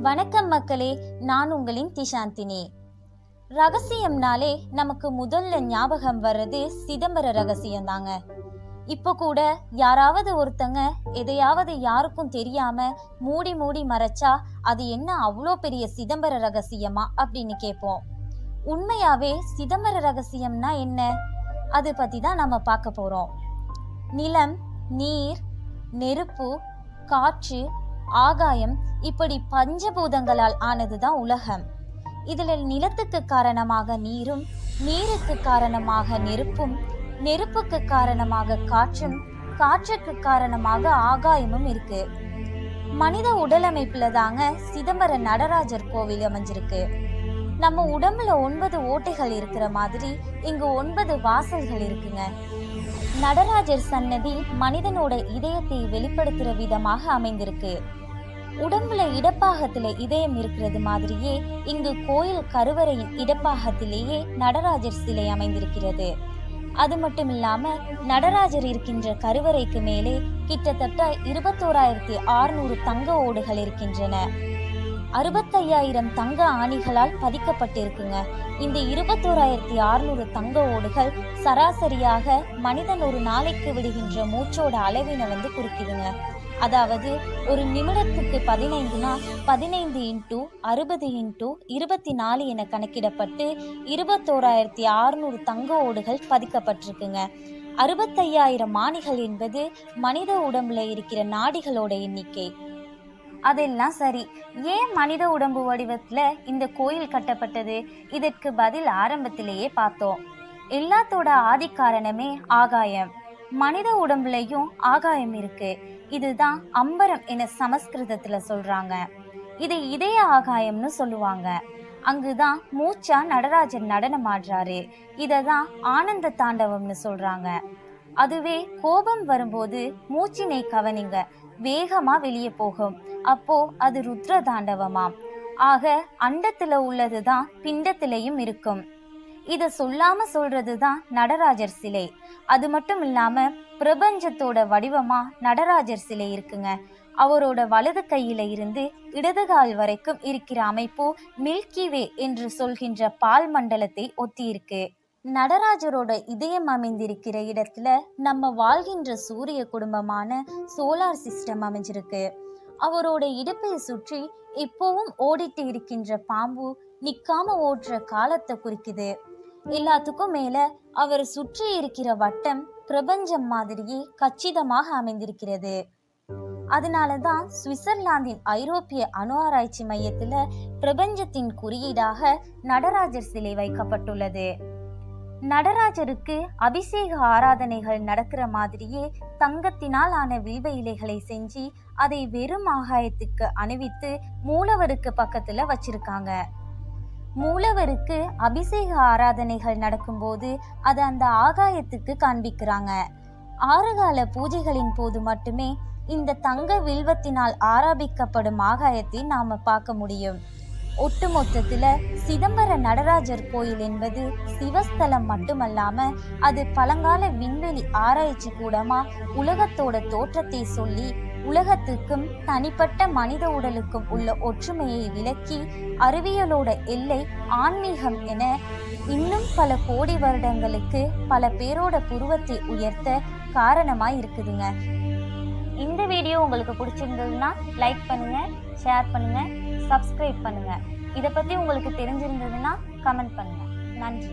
வணக்கம் மக்களே நான் உங்களின் திஷாந்தினி. ரகசியம்னாலே நமக்கு முதல்ல ஞாபகம் வர்றது சிதம்பர ரகசியம் தாங்க இப்போ கூட யாராவது ஒருத்தங்க எதையாவது யாருக்கும் தெரியாம மூடி மூடி மறைச்சா அது என்ன அவ்வளோ பெரிய சிதம்பர ரகசியமா அப்படின்னு கேட்போம். உண்மையாவே சிதம்பர ரகசியம்னா என்ன? அது பத்தி தான் நம்ம பார்க்க போறோம். நிலம் நீர் நெருப்பு காற்று ஆகாயம் இப்படி பஞ்சபூதங்களால் ஆனதுதான் உலகம். இதில் நிலத்துக்கு காரணமாக நீரும் நீருக்கு காரணமாக நெருப்பும் நெருப்புக்கு காரணமாக காற்றும் காற்றுக்கு காரணமாக ஆகாயமும் இருக்கு. மனித உடலமைப்புல தாங்க சிதம்பர நடராஜர் கோவில் அமைஞ்சிருக்கு. நம்ம உடம்புல ஒன்பது ஓட்டைகள் இருக்கிற மாதிரி இங்கு ஒன்பது வாசல்கள் இருக்குங்க. நடராஜர் சன்னதி மனிதனோட இதயத்தை வெளிப்படுத்துற விதமாக அமைந்திருக்கு. உடம்புல இடப்பாகத்துல இதயம் இருக்கிறது மாதிரியே இங்கு கோயில் கருவறையின் இடப்பாகத்திலேயே நடராஜர் சிலை அமைந்திருக்கிறது. அது மட்டும் இல்லாம நடராஜர் இருக்கின்ற கருவறைக்கு மேலே கிட்டத்தட்ட இருபத்தோராயிரத்தி ஆறுநூறு தங்க ஓடுகள் இருக்கின்றன. அறுபத்தையாயிரம் தங்க ஆணிகளால் பதிக்கப்பட்டிருக்குங்க. இந்த இருபத்தோராயிரத்தி அறுநூறு தங்க ஓடுகள் சராசரியாக மனிதன் ஒரு நாளைக்கு விடுகின்ற மூச்சோட அளவினை வந்து குறிக்குதுங்க. அதாவது ஒரு நிமிடத்துக்கு பதினைந்துனா பதினைந்து இன்டூ அறுபது இன்டூ இருபத்தி நாலு என கணக்கிடப்பட்டு இருபத்தோராயிரத்தி அறுநூறு தங்க ஓடுகள் பதிக்கப்பட்டிருக்குங்க. அறுபத்தையாயிரம் ஆணிகள் என்பது மனித உடம்புல இருக்கிற நாடிகளோட எண்ணிக்கை. அதெல்லாம் சரி. ஏன் மனித உடம்பு வடிவத்துல இந்த கோயில் கட்டப்பட்டது? இதற்கு பதில் ஆரம்பத்திலேயே பார்த்தோம். எல்லாத்தோட ஆதி காரணமே ஆகாயம். மனித உடம்புலையும் ஆகாயம் இருக்கு. இதுதான் அம்பரம் என சமஸ்கிருதத்துல சொல்றாங்க. இதை இதய ஆகாயம்னு சொல்லுவாங்க. அங்குதான் மூச்சா நடராஜன் நடனம் ஆடுறாரு இததான் ஆனந்த தாண்டவம்னு சொல்றாங்க. அதுவே கோபம் வரும்போது மூச்சினை கவனிங்க. வேகமா வெளியே போகும். அப்போ அது ருத்ர தாண்டவமாம் ஆக அண்டத்துல உள்ளதுதான் பிண்டத்திலையும் இருக்கும். இத சொல்லாம சொல்றதுதான் நடராஜர் சிலை. அது மட்டும் இல்லாம பிரபஞ்சத்தோட வடிவமா நடராஜர் சிலை இருக்குங்க. அவரோட வலது கையில இருந்து இடது கால் வரைக்கும் இருக்கிற அமைப்பு மில்கிவே என்று சொல்கின்ற பால் மண்டலத்தை ஒத்தியிருக்கு. நடராஜரோட இதயம் அமைந்திருக்கிற இடத்துல நம்ம வாழ்கின்ற சூரிய குடும்பமான சோலார் சிஸ்டம் அமைஞ்சிருக்கு. அவரோட இடுப்பை சுற்றி இப்போவும் ஓடிட்டு இருக்கின்ற பாம்பு நிக்காம ஓடுற காலத்தை குறிக்குது. எல்லாத்துக்கும் மேல அவர் சுற்றி இருக்கிற வட்டம் பிரபஞ்சம் மாதிரியே கச்சிதமாக அமைந்திருக்கிறது. அதனாலதான் சுவிட்சர்லாந்தின் ஐரோப்பிய அணு ஆராய்ச்சி மையத்துல பிரபஞ்சத்தின் குறியீடாக நடராஜர் சிலை வைக்கப்பட்டுள்ளது. நடராஜருக்கு அபிஷேக ஆராதனைகள் நடக்கிற மாதிரியே தங்கத்தினால் ஆன வில்வ இலைகளை செஞ்சு அதை வெறும் ஆகாயத்துக்கு அணிவித்து மூலவருக்கு பக்கத்துல வச்சிருக்காங்க. மூலவருக்கு அபிஷேக ஆராதனைகள் நடக்கும்போது அதை அந்த ஆகாயத்துக்கு காண்பிக்கிறாங்க. ஆறுகால பூஜைகளின் போது மட்டுமே இந்த தங்க வில்வத்தினால் ஆராபிக்கப்படும் ஆகாயத்தை நாம பார்க்க முடியும். ஒட்டுமொத்தத்துல சிதம்பர நடராஜர் கோயில் என்பது சிவஸ்தலம் மட்டுமல்லாம அது பழங்கால விண்வெளி ஆராய்ச்சி கூடமா உலகத்தோட தோற்றத்தை சொல்லி உலகத்துக்கும் தனிப்பட்ட மனித உடலுக்கும் உள்ள ஒற்றுமையை விளக்கி அறிவியலோட எல்லை ஆன்மீகம் என இன்னும் பல கோடி வருடங்களுக்கு பல பேரோட புருவத்தை உயர்த்த காரணமாய் இருக்குதுங்க இந்த வீடியோ உங்களுக்கு பிடிச்சிருந்ததுன்னா லைக் பண்ணுங்க ஷேர் பண்ணுங்க. சப்ஸ்கிரைப் பண்ணுங்க. இதை பத்தி உங்களுக்கு தெரிஞ்சிருந்ததுன்னா கமெண்ட் பண்ணுங்க. நன்றி.